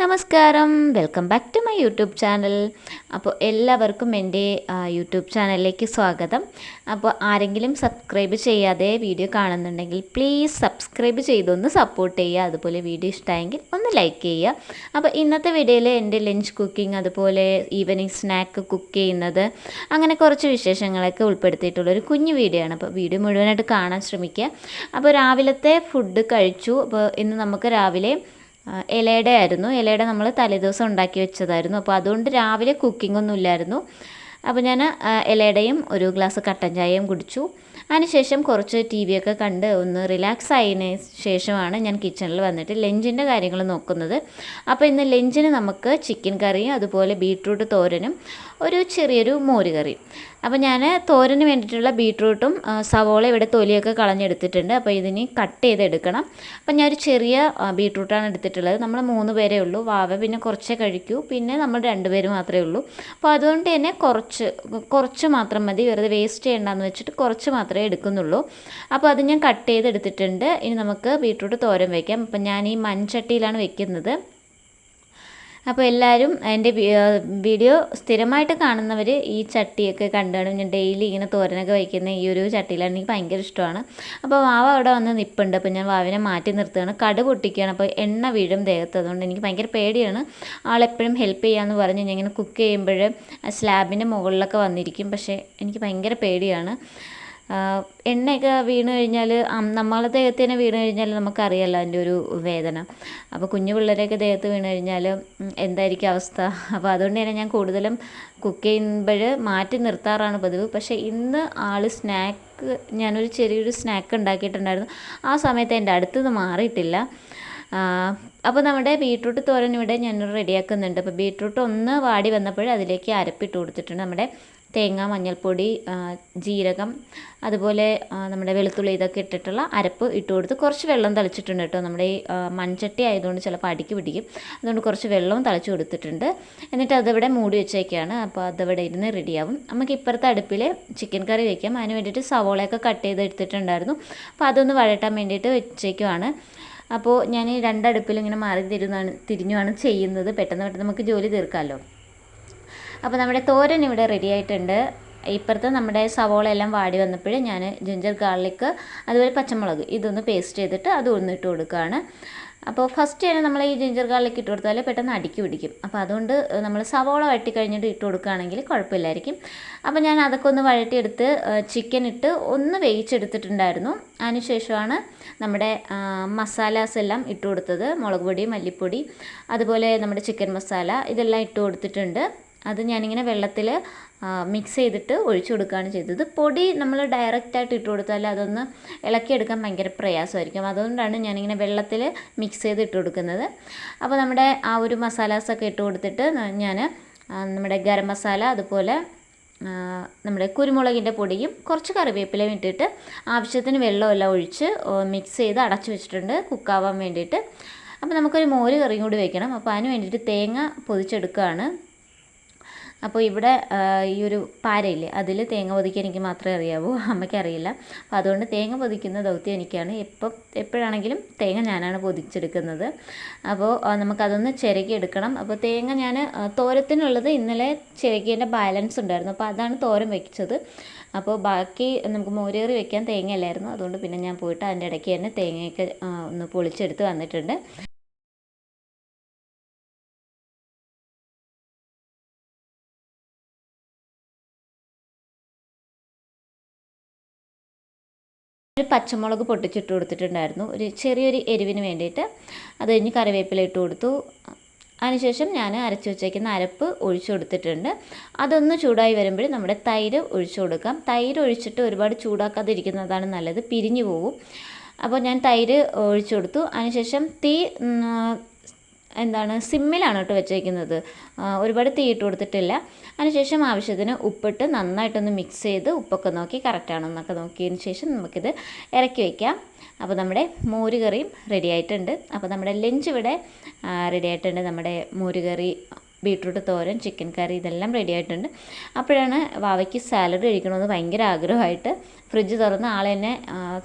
നമസ്കാരം. Welcome back to my YouTube channel അപ്പോൾ എല്ലാവർക്കും എന്റെ യൂട്യൂബ് ചാനലിലേക്ക് സ്വാഗതം. അപ്പോൾ ആരെങ്കിലും സബ്സ്ക്രൈബ് ചെയ്യാതെ വീഡിയോ കാണുന്നുണ്ടെങ്കിൽ പ്ലീസ് സബ്സ്ക്രൈബ് ചെയ്തൊന്ന് സപ്പോർട്ട് ചെയ്യുക. അതുപോലെ വീഡിയോ ഇഷ്ടമായെങ്കിൽ ഒന്ന് ലൈക്ക് ചെയ്യുക. അപ്പോൾ ഇന്നത്തെ വീഡിയോയിൽ എന്റെ ലഞ്ച് കുക്കിംഗ് അതുപോലെ ഈവനിങ് സ്നാക്ക് കുക്ക് ചെയ്യുന്നത് അങ്ങനെ കുറച്ച് വിശേഷങ്ങളൊക്കെ ഉൾപ്പെടുത്തിയിട്ടുള്ള ഒരു കുഞ്ഞു വീഡിയോ ആണ്. അപ്പോൾ വീഡിയോ മുഴുവനായിട്ട് കാണാൻ ശ്രമിക്കുക. അപ്പോൾ രാവിലത്തെ ഫുഡ് കഴിച്ചു. അപ്പോൾ ഇന്ന് നമുക്ക് രാവിലെ ഇലയുടെ ആയിരുന്നു. ഇലയുടെ നമ്മൾ തലേദിവസം ഉണ്ടാക്കി വെച്ചതായിരുന്നു. അപ്പോൾ അതുകൊണ്ട് രാവിലെ കുക്കിംഗ് ഒന്നും ഇല്ലായിരുന്നു. അപ്പോൾ ഞാൻ ഇലയുടെയും ഒരു ഗ്ലാസ് കട്ടൻ ചായയും കുടിച്ചു. അതിനുശേഷം കുറച്ച് ടി വി ഒക്കെ കണ്ട് ഒന്ന് റിലാക്സ് ആയതിന് ശേഷമാണ് ഞാൻ കിച്ചണിൽ വന്നിട്ട് ലഞ്ചിന്റെ കാര്യങ്ങൾ നോക്കുന്നത്. അപ്പോൾ ഇന്ന് ലഞ്ചിന് നമുക്ക് ചിക്കൻ കറിയും അതുപോലെ ബീട്രൂട്ട് തോരനും ഒരു ചെറിയൊരു മോര് കറിയും. അപ്പോൾ ഞാൻ തോരന് വേണ്ടിയിട്ടുള്ള ബീട്രൂട്ടും സവോള ഇവിടെ തൊലിയൊക്കെ കളഞ്ഞെടുത്തിട്ടുണ്ട്. അപ്പോൾ ഇതിന് കട്ട് ചെയ്തെടുക്കണം. അപ്പോൾ ഞാനൊരു ചെറിയ ആ, ബീട്രൂട്ടാണ് എടുത്തിട്ടുള്ളത്. നമ്മൾ മൂന്ന് പേരേ ഉള്ളൂ. വാവ പിന്നെ കുറച്ചേ കഴിക്കൂ. പിന്നെ നമ്മൾ രണ്ടുപേര് മാത്രമേ ഉള്ളൂ. അപ്പോൾ അതുകൊണ്ട് തന്നെ കുറച്ച് കുറച്ച് മാത്രം മതി. വെറുതെ വേസ്റ്റ് ചെയ്യണ്ടെന്ന് വെച്ചിട്ട് കുറച്ച് മാത്രമേ എടുക്കുന്നുള്ളൂ. അപ്പോൾ അത് ഞാൻ കട്ട് ചെയ്തെടുത്തിട്ടുണ്ട്. ഇനി നമുക്ക് ബീട്രൂട്ട് തോരൻ വയ്ക്കാം അപ്പം ഞാൻ ഈ മൺചട്ടിയിലാണ് വെക്കുന്നത്. അപ്പോൾ എല്ലാവരും എന്റെ വീഡിയോ സ്ഥിരമായിട്ട് കാണുന്നവർ ഈ ചട്ടിയൊക്കെ കണ്ടാണ് ഞാൻ ഡെയിലി ഇങ്ങനെ തോരനൊക്കെ വയ്ക്കുന്ന ഈ ഒരു ചട്ടിയിലാണ് എനിക്ക് ഭയങ്കര ഇഷ്ടമാണ്. അപ്പോൾ വാവ അവിടെ വന്ന് നിപ്പുണ്ട്. അപ്പോൾ ഞാൻ വാവിനെ മാറ്റി നിർത്തുകയാണ്. കട പൊട്ടിക്കുകയാണ്. അപ്പോൾ എണ്ണ വീഴും ദേഹത്ത്. അതുകൊണ്ട് എനിക്ക് ഭയങ്കര പേടിയാണ്. ആളെപ്പോഴും ഹെൽപ്പ് ചെയ്യാമെന്ന് പറഞ്ഞ് ഞാൻ ഇങ്ങനെ കുക്ക് ചെയ്യുമ്പോൾ സ്ലാബിന്റെ മുകളിലൊക്കെ വന്നിരിക്കും. പക്ഷേ എനിക്ക് ഭയങ്കര പേടിയാണ്. എണ്ണയൊക്കെ വീണ് കഴിഞ്ഞാൽ നമ്മളെ ദേഹത്ത് തന്നെ വീണ് കഴിഞ്ഞാൽ നമുക്കറിയാമല്ലോ അതിന്റെ ഒരു വേദന. അപ്പോൾ കുഞ്ഞു പിള്ളേരെയൊക്കെ ദേഹത്ത് വീണ് കഴിഞ്ഞാൽ എന്തായിരിക്കും അവസ്ഥ? അപ്പോൾ അതുകൊണ്ട് തന്നെ ഞാൻ കൂടുതലും കുക്ക് ചെയ്യുമ്പോൾ മാറ്റി നിർത്താറാണ് പതിവ്. പക്ഷേ ഇന്ന് ആൾ സ്നാക്ക് ഞാനൊരു ചെറിയൊരു സ്നാക്ക് ഉണ്ടാക്കിയിട്ടുണ്ടായിരുന്നു. ആ സമയത്ത് എന്റെ അടുത്തുനിന്ന് മാറിയിട്ടില്ല. അപ്പോൾ നമ്മുടെ ബീട്രൂട്ട് തോരൻ ഇവിടെ ഞാൻ റെഡിയാക്കുന്നുണ്ട്. അപ്പോൾ ബീട്രൂട്ട് ഒന്ന് വാടി വന്നപ്പോൾ അതിലേക്ക് അരപ്പിട്ട് കൊടുത്തിട്ടുണ്ട് നമ്മുടെ തേങ്ങ മഞ്ഞൾപ്പൊടി ജീരകം അതുപോലെ നമ്മുടെ വെളുത്തുള്ളി ഇതൊക്കെ ഇട്ടിട്ടുള്ള അരപ്പ് ഇട്ട് കൊടുത്ത് കുറച്ച് വെള്ളം തളിച്ചിട്ടുണ്ട് കേട്ടോ. നമ്മുടെ ഈ മൺചട്ടി ആയതുകൊണ്ട് ചിലപ്പോൾ അടിക്ക് പിടിക്കും. അതുകൊണ്ട് കുറച്ച് വെള്ളവും തളിച്ച് കൊടുത്തിട്ടുണ്ട്. എന്നിട്ട് അതവിടെ മൂടി വെച്ചേക്കാണ്. അപ്പോൾ അതവിടെ ഇരുന്ന് റെഡിയാവും. നമുക്ക് ഇപ്പുറത്തെ അടുപ്പിൽ ചിക്കൻ കറി വയ്ക്കാം അതിന് വേണ്ടിയിട്ട് സവോളയൊക്കെ കട്ട് ചെയ്ത് എടുത്തിട്ടുണ്ടായിരുന്നു. അപ്പോൾ അതൊന്ന് വഴട്ടാൻ വേണ്ടിയിട്ട് വെച്ചേക്കുവാണ്. അപ്പോൾ ഞാൻ ഈ രണ്ടടുപ്പിൽ ഇങ്ങനെ മാറി തിരുന്നാണ് തിരിഞ്ഞുമാണ് ചെയ്യുന്നത്. പെട്ടെന്ന് പെട്ടെന്ന് നമുക്ക് ജോലി തീർക്കാമല്ലോ അപ്പോൾ നമ്മുടെ തോരൻ ഇവിടെ റെഡി ആയിട്ടുണ്ട്. ഇപ്പുറത്ത് നമ്മുടെ സവോള എല്ലാം വാടി വന്നപ്പോൾ ഞാൻ ജിഞ്ചർ ഗാർലിക്ക് അതുപോലെ പച്ചമുളക് ഇതൊന്ന് പേസ്റ്റ് ചെയ്തിട്ട് അത് ഒന്നിട്ട് കൊടുക്കുകയാണ്. അപ്പോൾ ഫസ്റ്റ് തന്നെ നമ്മൾ ഈ ജിഞ്ചർ ഗാർലിക്ക് ഇട്ട് കൊടുത്താൽ പെട്ടെന്ന് അടിക്ക് പിടിക്കും. അപ്പോൾ അതുകൊണ്ട് നമ്മൾ സവോള വഴറ്റി കഴിഞ്ഞിട്ട് ഇട്ട് കൊടുക്കുകയാണെങ്കിൽ കുഴപ്പമില്ലായിരിക്കും. അപ്പോൾ ഞാൻ അതൊക്കെ ഒന്ന് വഴറ്റിയെടുത്ത് ചിക്കൻ ഇട്ട് ഒന്ന് വേവിച്ചെടുത്തിട്ടുണ്ടായിരുന്നു. അതിനുശേഷമാണ് നമ്മുടെ മസാലാസ് എല്ലാം ഇട്ട് കൊടുത്തത്. മുളക് പൊടി മല്ലിപ്പൊടി അതുപോലെ നമ്മുടെ ചിക്കൻ മസാല ഇതെല്ലാം ഇട്ട് കൊടുത്തിട്ടുണ്ട്. അത് ഞാനിങ്ങനെ വെള്ളത്തിൽ മിക്സ് ചെയ്തിട്ട് ഒഴിച്ചു കൊടുക്കുകയാണ് ചെയ്തത്. പൊടി നമ്മൾ ഡയറക്റ്റായിട്ട് ഇട്ട് കൊടുത്താൽ അതൊന്ന് ഇളക്കിയെടുക്കാൻ ഭയങ്കര പ്രയാസമായിരിക്കും. അതുകൊണ്ടാണ് ഞാനിങ്ങനെ വെള്ളത്തിൽ മിക്സ് ചെയ്ത് ഇട്ട് കൊടുക്കുന്നത്. അപ്പോൾ നമ്മുടെ ആ ഒരു മസാലാസൊക്കെ ഇട്ട് കൊടുത്തിട്ട് ഞാൻ നമ്മുടെ ഗരം മസാല അതുപോലെ നമ്മുടെ കുരുമുളകിന്റെ പൊടിയും കുറച്ച് കറിവേപ്പിലയും ഇട്ടിട്ട് ആവശ്യത്തിന് വെള്ളമെല്ലാം ഒഴിച്ച് മിക്സ് ചെയ്ത് അടച്ചു വെച്ചിട്ടുണ്ട്. കുക്കാവാൻ വേണ്ടിയിട്ട്. അപ്പോൾ നമുക്കൊരു മോര് കറിയും കൂടി വെക്കണം. അപ്പോൾ അതിന് വേണ്ടിയിട്ട് തേങ്ങ പൊതിച്ചെടുക്കുകയാണ്. അപ്പോൾ ഇവിടെ ഈ ഒരു പാരയില്ലേ അതിൽ തേങ്ങ പൊതിക്കാൻ എനിക്ക് മാത്രമേ അറിയാവൂ അമ്മയ്ക്ക് അറിയില്ല. അപ്പോൾ അതുകൊണ്ട് തേങ്ങ പൊതിക്കുന്ന ദൗത്യം എനിക്കാണ്. എപ്പം എപ്പോഴാണെങ്കിലും തേങ്ങ ഞാനാണ് പൊതിച്ചെടുക്കുന്നത്. അപ്പോൾ നമുക്കതൊന്ന് എടുക്കണം. അപ്പോൾ തേങ്ങ ഞാൻ തോരത്തിനുള്ളത് ഇന്നലെ ചിരകിയതിന്റെ ബാലൻസ് ഉണ്ടായിരുന്നു. അപ്പോൾ അതാണ് തോരം വെച്ചത്. അപ്പോൾ ബാക്കി നമുക്ക് മോരേറി വെക്കാൻ തേങ്ങ തേങ്ങയല്ലായിരുന്നു. അതുകൊണ്ട് പിന്നെ ഞാൻ പോയിട്ട് അതിന്റെ ഇടയ്ക്ക് തന്നെ തേങ്ങയൊക്കെ ഒന്ന് പൊളിച്ചെടുത്ത് വന്നിട്ടുണ്ട്. ഒരു പച്ചമുളക് പൊട്ടിച്ചിട്ട് കൊടുത്തിട്ടുണ്ടായിരുന്നു. ഒരു ചെറിയൊരു എരിവിന് വേണ്ടിയിട്ട് അത് കഴിഞ്ഞ് കറിവേപ്പില ഇട്ട് കൊടുത്തു. അതിനുശേഷം ഞാൻ അരച്ച് വെച്ചേക്കുന്ന അരപ്പ് ഒഴിച്ചു കൊടുത്തിട്ടുണ്ട്. അതൊന്ന് ചൂടായി വരുമ്പോൾ നമ്മുടെ തൈര് ഒഴിച്ചു കൊടുക്കാം. തൈര് ഒഴിച്ചിട്ട് ഒരുപാട് ചൂടാക്കാതിരിക്കുന്നതാണ് നല്ലത്. പിരിഞ്ഞു പോകും അപ്പോൾ ഞാൻ തൈര് ഒഴിച്ചു കൊടുത്തു. അതിനുശേഷം തീ എന്താണ് സിമ്മിലാണ് കേട്ടോ വെച്ചേക്കുന്നത്. ഒരുപാട് തീയിട്ട് കൊടുത്തിട്ടില്ല. അതിനുശേഷം ആവശ്യത്തിന് ഉപ്പിട്ട് നന്നായിട്ടൊന്ന് മിക്സ് ചെയ്ത് ഉപ്പൊക്കെ നോക്കി കറക്റ്റാണെന്നൊക്കെ നോക്കിയതിന് ശേഷം നമുക്കിത് ഇറക്കി വയ്ക്കാം അപ്പോൾ നമ്മുടെ മോരുകറിയും റെഡി ആയിട്ടുണ്ട്. അപ്പോൾ നമ്മുടെ ലഞ്ച് ഇവിടെ റെഡി ആയിട്ടുണ്ട്. നമ്മുടെ മോരുകറി ബീട്രൂട്ട് തോരൻ ചിക്കൻ കറി ഇതെല്ലാം റെഡി ആയിട്ടുണ്ട്. അപ്പോഴാണ് വാവയ്ക്ക് സാലഡ് കഴിക്കണമെന്ന് ഭയങ്കര ആഗ്രഹമായിട്ട് ഫ്രിഡ്ജ് തുറന്ന് ആൾ തന്നെ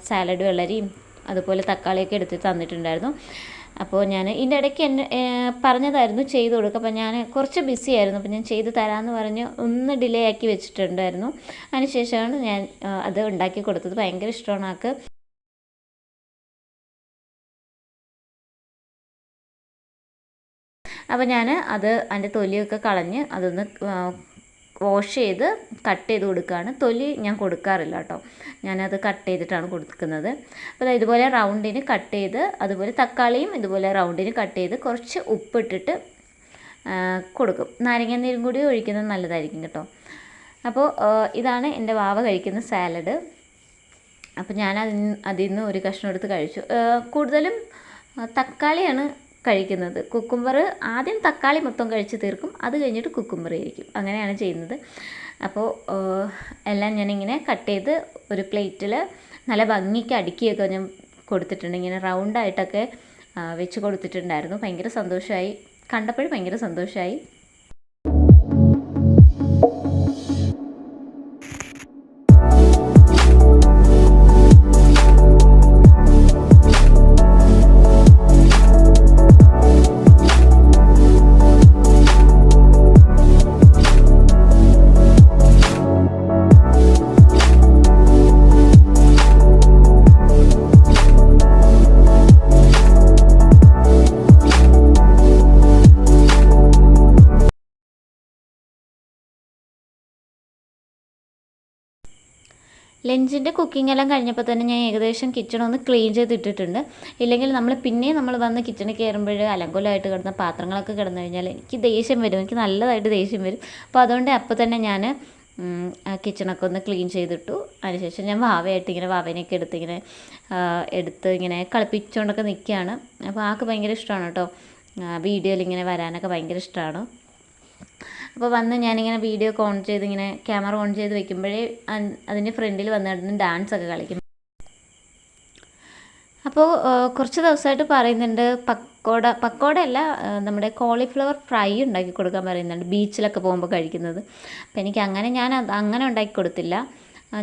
സാലഡ് വെള്ളരിയും അതുപോലെ തക്കാളിയൊക്കെ എടുത്ത് തന്നിട്ടുണ്ടായിരുന്നു. അപ്പോൾ ഞാൻ ഇതിന്റെ ഇടയ്ക്ക് എന്നെ പറഞ്ഞതായിരുന്നു ചെയ്ത് കൊടുക്കുക. അപ്പോൾ ഞാൻ കുറച്ച് ബിസി ആയിരുന്നു. അപ്പോൾ ഞാൻ ചെയ്ത് തരാമെന്ന് പറഞ്ഞ് ഒന്ന് ഡിലേ ആക്കി വെച്ചിട്ടുണ്ടായിരുന്നു. അതിനുശേഷമാണ് ഞാൻ അത് ഉണ്ടാക്കി കൊടുത്തത്. ഭയങ്കര ഇഷ്ടമാണ് ആൾക്ക്. അപ്പോൾ ഞാൻ അത് അതിന്റെ തൊലിയൊക്കെ കളഞ്ഞ് അതൊന്ന് വാഷ് ചെയ്ത് കട്ട് ചെയ്ത് കൊടുക്കുകയാണ് തൊലി ഞാൻ കൊടുക്കാറില്ല കേട്ടോ ഞാനത് കട്ട് ചെയ്തിട്ടാണ് കൊടുക്കുന്നത്. അപ്പോൾ ഇതുപോലെ റൗണ്ടിന് കട്ട് ചെയ്ത് അതുപോലെ തക്കാളിയും ഇതുപോലെ റൗണ്ടിന് കട്ട് ചെയ്ത് കുറച്ച് ഉപ്പിട്ടിട്ട് കൊടുക്കും. നാരങ്ങ നീരും കൂടി ഒഴിക്കുന്നത് നല്ലതായിരിക്കും കേട്ടോ. അപ്പോൾ ഇതാണ് എന്റെ വാവ കഴിക്കുന്ന സാലഡ് അപ്പോൾ ഞാൻ അതിൽ നിന്ന് ഒരു കഷ്ണം എടുത്ത് കഴിച്ചു. കൂടുതലും തക്കാളിയാണ് കഴിക്കുന്നത്. കുക്കുംബർ ആദ്യം തക്കാളി മൊത്തം കഴിച്ച് തീർക്കും. അത് കഴിഞ്ഞിട്ട് കുക്കുംബർ കഴിക്കും. അങ്ങനെയാണ് ചെയ്യുന്നത്. അപ്പോൾ എല്ലാം ഞാനിങ്ങനെ കട്ട് ചെയ്ത് ഒരു പ്ലേറ്റിൽ നല്ല ഭംഗിക്ക് അടുക്കിയൊക്കെ ഞാൻ കൊടുത്തിട്ടുണ്ട്. ഇങ്ങനെ റൗണ്ടായിട്ടൊക്കെ വെച്ച് കൊടുത്തിട്ടുണ്ടായിരുന്നു. ഭയങ്കര സന്തോഷമായി കണ്ടപ്പോഴും ഭയങ്കര സന്തോഷമായി ലഞ്ചിന്റെ കുക്കിംഗ് എല്ലാം കഴിഞ്ഞപ്പോൾ തന്നെ ഞാൻ ഏകദേശം കിച്ചൺ ഒന്ന് ക്ലീൻ ചെയ്തിട്ടിട്ടുണ്ട്. ഇല്ലെങ്കിൽ നമ്മൾ പിന്നെയും നമ്മൾ വന്ന് കിച്ചണിൽ കയറുമ്പോൾ അലങ്കോലമായിട്ട് കിടന്ന പാത്രങ്ങളൊക്കെ കിടന്നു കഴിഞ്ഞാൽ എനിക്ക് ദേഷ്യം വരും. എനിക്ക് നല്ലതായിട്ട് ദേഷ്യം വരും. അപ്പോൾ അതുകൊണ്ട് അപ്പോൾ തന്നെ ഞാൻ കിച്ചണൊക്കെ ഒന്ന് ക്ലീൻ ചെയ്തിട്ടു. അതിനുശേഷം ഞാൻ വാവയായിട്ട് ഇങ്ങനെ വാവേനെയൊക്കെ എടുത്ത് ഇങ്ങനെ എടുത്ത് ഇങ്ങനെ കളിപ്പിച്ചുകൊണ്ടൊക്കെ നിൽക്കുകയാണ്. അപ്പോൾ ആൾക്ക് ഭയങ്കര ഇഷ്ടമാണ് കേട്ടോ. വീഡിയോയിൽ ഇങ്ങനെ വരാനൊക്കെ ഭയങ്കര ഇഷ്ടമാണ്. അപ്പോൾ വന്ന് ഞാനിങ്ങനെ വീഡിയോ ഒക്കെ ഓൺ ചെയ്ത് ഇങ്ങനെ ക്യാമറ ഓൺ ചെയ്ത് വെക്കുമ്പോഴേ അതിന്റെ ഫ്രണ്ടിൽ വന്ന് കിടന്ന് ഡാൻസ് ഒക്കെ കളിക്കും. അപ്പോൾ കുറച്ച് ദിവസമായിട്ട് പറയുന്നുണ്ട് പക്കോട പക്കോട അല്ല നമ്മുടെ കോളിഫ്ലവർ ഫ്രൈ ഉണ്ടാക്കി കൊടുക്കാൻ പറയുന്നുണ്ട് ബീച്ചിലൊക്കെ പോകുമ്പോൾ കഴിക്കുന്നത്. അപ്പോൾ എനിക്ക് അങ്ങനെ ഞാൻ അങ്ങനെ ഉണ്ടാക്കി കൊടുത്തില്ല.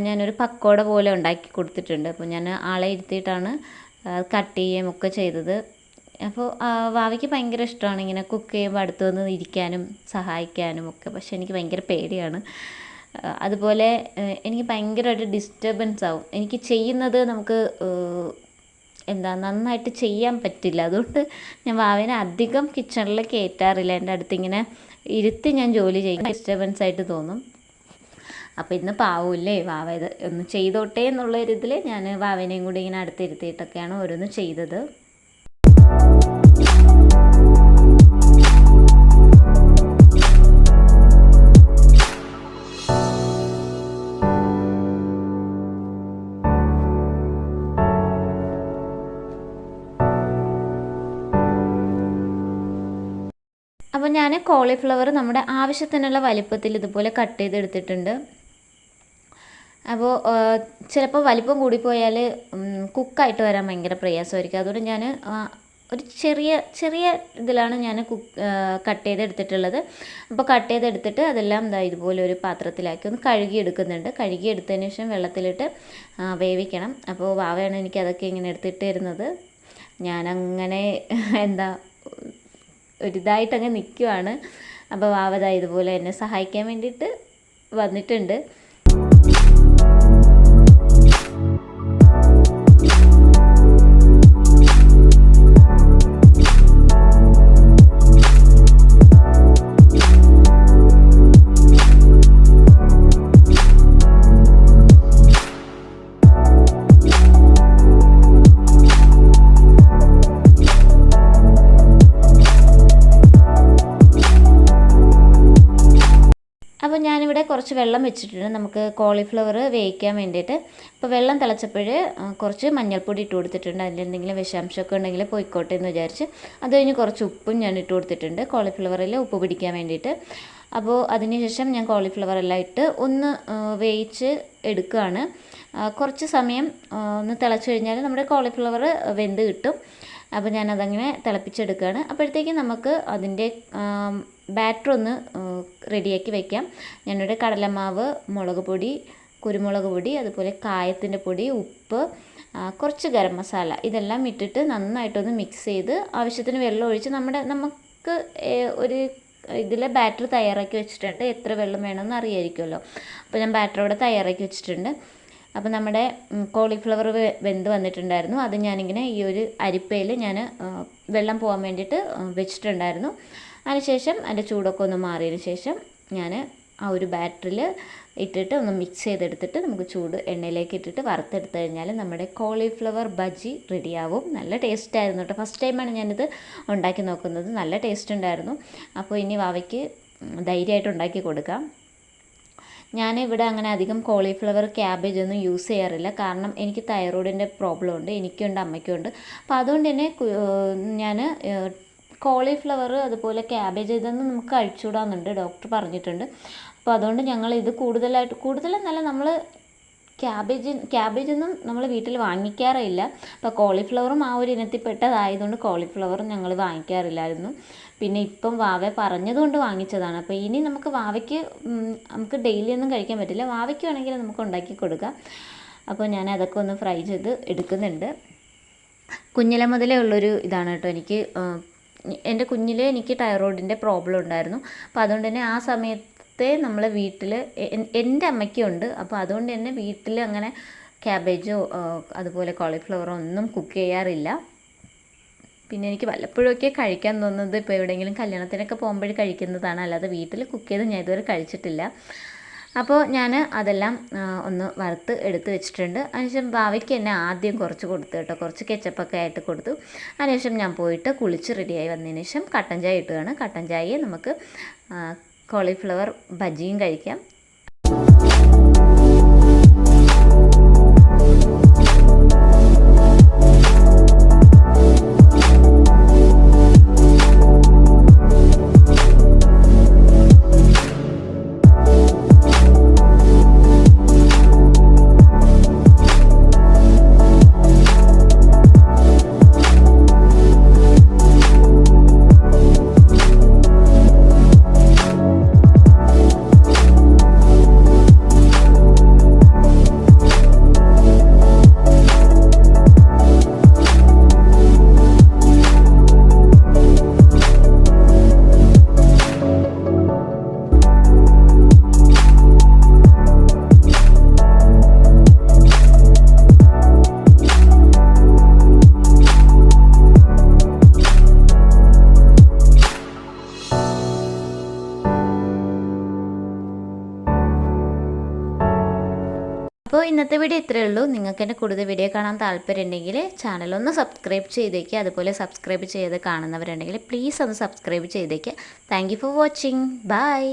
ഞാനൊരു പക്കോട പോലെ ഉണ്ടാക്കി കൊടുത്തിട്ടുണ്ട്. അപ്പോൾ ഞാൻ ആളെ ഇരുത്തിയിട്ടാണ് കട്ട് ചെയ്യുകയും ഒക്കെ ചെയ്തത്. അപ്പോൾ വാവയ്ക്ക് ഭയങ്കര ഇഷ്ടമാണ് ഇങ്ങനെ കുക്ക് ചെയ്യുമ്പോൾ അടുത്ത് വന്ന് ഇരിക്കാനും സഹായിക്കാനും ഒക്കെ. പക്ഷെ എനിക്ക് ഭയങ്കര പേടിയാണ്. അതുപോലെ എനിക്ക് ഭയങ്കരമായിട്ട് ഡിസ്റ്റർബൻസ് ആവും. എനിക്ക് ചെയ്യുന്നത് നമുക്ക് എന്താ നന്നായിട്ട് ചെയ്യാൻ പറ്റില്ല. അതുകൊണ്ട് ഞാൻ വാവേനെ അധികം കിച്ചണിൽ കയറ്റാറില്ല എന്റെ അടുത്ത് ഇങ്ങനെ ഇരുത്തി ഞാൻ ജോലി ചെയ്യും. ഡിസ്റ്റർബൻസ് ആയിട്ട് തോന്നും. അപ്പോൾ ഇന്ന് പാവൂല്ലേ വാവ ഇത് ഒന്ന് ചെയ്തോട്ടെ എന്നുള്ള ഒരു ഇതിൽ ഞാൻ വാവേനെയും കൂടി ഇങ്ങനെ അടുത്തിരുത്തിയിട്ടൊക്കെയാണ് ഓരോന്ന് ചെയ്തത്. അപ്പോൾ ഞാൻ കോളിഫ്ലവർ നമ്മുടെ ആവശ്യത്തിനുള്ള വലിപ്പത്തിൽ ഇതുപോലെ കട്ട് ചെയ്തെടുത്തിട്ടുണ്ട്. അപ്പോൾ ചിലപ്പോൾ വലിപ്പം കൂടിപ്പോയാൽ കുക്കായിട്ട് വരാൻ ഭയങ്കര പ്രയാസമായിരിക്കും. അതുകൊണ്ട് ഞാൻ ഒരു ചെറിയ ചെറിയ ഇതിലാണ് ഞാൻ കുക്ക് കട്ട് ചെയ്തെടുത്തിട്ടുള്ളത്. അപ്പോൾ കട്ട് ചെയ്തെടുത്തിട്ട് അതെല്ലാം ഇതാ ഇതുപോലെ ഒരു പാത്രത്തിലാക്കി ഒന്ന് കഴുകി എടുക്കുന്നുണ്ട് കഴുകി എടുത്തതിന് ശേഷം വെള്ളത്തിലിട്ട് വേവിക്കണം. അപ്പോൾ വാവയാണ് എനിക്ക് അതൊക്കെ ഇങ്ങനെ എടുത്തിട്ട് തരുന്നത്. ഞാനങ്ങനെ എന്താ ഒരിതായിട്ട് അങ്ങ് നിൽക്കുവാണ് അപ്പോൾ വാവത ഇതുപോലെ എന്നെ സഹായിക്കാൻ വേണ്ടിയിട്ട് വന്നിട്ടുണ്ട്. വെള്ളം വെച്ചിട്ടുണ്ട്. നമുക്ക് കോളിഫ്ലവർ വേവിക്കാൻ വേണ്ടിയിട്ട്. അപ്പോൾ വെള്ളം തിളച്ചപ്പോൾ കുറച്ച് മഞ്ഞൾപ്പൊടി ഇട്ട് കൊടുത്തിട്ടുണ്ട്. അതിൽ എന്തെങ്കിലും വിഷാംശമൊക്കെ ഉണ്ടെങ്കിൽ പോയിക്കോട്ടെ എന്ന് വിചാരിച്ച്. അത് കഴിഞ്ഞ് കുറച്ച് ഉപ്പും ഞാൻ ഇട്ട് കൊടുത്തിട്ടുണ്ട് കോളിഫ്ലവറിൽ ഉപ്പ് പിടിക്കാൻ വേണ്ടിയിട്ട്. അപ്പോൾ അതിനുശേഷം ഞാൻ കോളിഫ്ലവർ എല്ലാം ഇട്ട് ഒന്ന് വേവിച്ച് എടുക്കുകയാണ്. കുറച്ച് സമയം ഒന്ന് തിളച്ച് കഴിഞ്ഞാൽ നമ്മുടെ കോളിഫ്ലവർ വെന്ത് കിട്ടും. അപ്പോൾ ഞാനതങ്ങനെ തിളപ്പിച്ചെടുക്കുകയാണ് അപ്പോഴത്തേക്കും നമുക്ക് അതിന്റെ ബാറ്റർ ഒന്ന് റെഡിയാക്കി വയ്ക്കാം ഞാനിവിടെ കടലമാവ് മുളക് പൊടി കുരുമുളക് പൊടി അതുപോലെ കായത്തിന്റെ പൊടി ഉപ്പ് കുറച്ച് ഗരം മസാല ഇതെല്ലാം ഇട്ടിട്ട് നന്നായിട്ടൊന്ന് മിക്സ് ചെയ്ത് ആവശ്യത്തിന് വെള്ളം ഒഴിച്ച് നമ്മുടെ നമുക്ക് ഒരു ഇതിലെ ബാറ്റർ തയ്യാറാക്കി വെച്ചിട്ടുണ്ട്. എത്ര വെള്ളം വേണമെന്ന് അറിയായിരിക്കുമല്ലോ. അപ്പോൾ ഞാൻ ബാറ്റർ ഇവിടെ തയ്യാറാക്കി വെച്ചിട്ടുണ്ട്. അപ്പോൾ നമ്മുടെ കോളിഫ്ലവർ വെന്ത് വന്നിട്ടുണ്ടായിരുന്നു. അത് ഞാനിങ്ങനെ ഈ ഒരു അരിപ്പയിൽ ഞാൻ വെള്ളം പോകാൻ വേണ്ടിയിട്ട് വെച്ചിട്ടുണ്ടായിരുന്നു. അതിനുശേഷം അതിന്റെ ചൂടൊക്കെ ഒന്ന് മാറിയതിന് ശേഷം ഞാൻ ആ ഒരു ബാറ്ററിൽ ഇട്ടിട്ട് ഒന്ന് മിക്സ് ചെയ്തെടുത്തിട്ട് നമുക്ക് ചൂട് എണ്ണയിലേക്ക് ഇട്ടിട്ട് വറുത്തെടുത്ത് കഴിഞ്ഞാൽ നമ്മുടെ കോളിഫ്ലവർ ബജി റെഡിയാവും. നല്ല ടേസ്റ്റ് ആയിരുന്നു കേട്ടോ ഫസ്റ്റ് ടൈമാണ് ഞാനിത് ഉണ്ടാക്കി നോക്കുന്നത്. നല്ല ടേസ്റ്റ് ഉണ്ടായിരുന്നു. അപ്പോൾ ഇനി വാവയ്ക്ക് ധൈര്യമായിട്ട് ഉണ്ടാക്കി കൊടുക്കാം. ഞാനിവിടെ അങ്ങനെ അധികം കോളിഫ്ലവർ ക്യാബേജ് ഒന്നും യൂസ് ചെയ്യാറില്ല. കാരണം എനിക്ക് തൈറോയിഡിന്റെ പ്രോബ്ലം ഉണ്ട് എനിക്കുണ്ട് അമ്മയ്ക്കുണ്ട്. അപ്പോൾ അതുകൊണ്ട് തന്നെ ഞാൻ കോളിഫ്ലവർ അതുപോലെ ക്യാബേജ് ഇതൊന്നും നമുക്ക് കഴിച്ചുകൂടാന്നുണ്ട്. ഡോക്ടർ പറഞ്ഞിട്ടുണ്ട്. അപ്പോൾ അതുകൊണ്ട് ഞങ്ങൾ ഇത് കൂടുതലായിട്ട് കൂടുതലെന്നല്ല നമ്മൾ ക്യാബേജ് ക്യാബേജൊന്നും നമ്മൾ വീട്ടിൽ വാങ്ങിക്കാറില്ല അപ്പോൾ കോളിഫ്ലവറും ആ ഒരു ഇനത്തിൽപ്പെട്ടതായതുകൊണ്ട് കോളിഫ്ലവറും ഞങ്ങൾ വാങ്ങിക്കാറില്ലായിരുന്നു. പിന്നെ ഇപ്പം വാവ പറഞ്ഞതുകൊണ്ട് വാങ്ങിച്ചതാണ്. അപ്പോൾ ഇനി നമുക്ക് വാവയ്ക്ക് നമുക്ക് ഡെയിലി ഒന്നും കഴിക്കാൻ പറ്റില്ല. വാവയ്ക്ക് വേണമെങ്കിൽ നമുക്ക് ഉണ്ടാക്കി കൊടുക്കാം. അപ്പോൾ ഞാൻ അതൊക്കെ ഒന്ന് ഫ്രൈ ചെയ്ത് എടുക്കുന്നുണ്ട്. കുഞ്ഞിലെ മുതലേ ഉള്ളൊരു ഇതാണ് കേട്ടോ എനിക്ക് എന്റെ കുഞ്ഞിലെ എനിക്ക് തൈറോയിഡിന്റെ പ്രോബ്ലം ഉണ്ടായിരുന്നു. അപ്പോൾ അതുകൊണ്ട് തന്നെ ആ സമയത്തെ നമ്മൾ വീട്ടിൽ എന്റെ അമ്മയ്ക്കും ഉണ്ട്. അപ്പോൾ അതുകൊണ്ട് തന്നെ വീട്ടിൽ അങ്ങനെ ക്യാബേജോ അതുപോലെ കോളിഫ്ലവറോ ഒന്നും കുക്ക് ചെയ്യാറില്ല. പിന്നെ എനിക്ക് വല്ലപ്പോഴൊക്കെ കഴിക്കാൻ തോന്നുന്നത് ഇപ്പോൾ എവിടെയെങ്കിലും കല്യാണത്തിനൊക്കെ പോകുമ്പോൾ കഴിക്കുന്നതാണ്. അല്ലാതെ വീട്ടിൽ കുക്ക് ചെയ്ത് ഞാൻ ഇതുവരെ കഴിച്ചിട്ടില്ല. അപ്പോൾ ഞാൻ അതെല്ലാം ഒന്ന് വറുത്ത് എടുത്ത് വെച്ചിട്ടുണ്ട്. അതിനുശേഷം ഭാവിക്ക് എന്നെ ആദ്യം കുറച്ച് കൊടുത്തു കേട്ടോ. കുറച്ച് കെച്ചപ്പൊക്കെ ആയിട്ട് കൊടുത്തു. അതിനുശേഷം ഞാൻ പോയിട്ട് കുളിച്ച് റെഡിയായി വന്നതിന് ശേഷം കട്ടൻ ചായ ഇട്ടുകയാണ് കട്ടൻ ചായയെ നമുക്ക് കോളിഫ്ലവർ ബജിയും കഴിക്കാം. അപ്പോൾ ഇന്നത്തെ വീഡിയോ ഇത്രയേ ഉള്ളൂ. നിങ്ങൾക്ക് എന്റെ കൂടുതൽ വീഡിയോ കാണാൻ താല്പര്യമുണ്ടെങ്കിൽ ചാനലൊന്ന് സബ്സ്ക്രൈബ് ചെയ്തേക്കുക അതുപോലെ സബ്സ്ക്രൈബ് ചെയ്ത് കാണുന്നവരുണ്ടെങ്കിൽ പ്ലീസ് ഒന്ന് സബ്സ്ക്രൈബ് ചെയ്തേക്കുക താങ്ക് ഫോർ വാച്ചിങ് ബൈ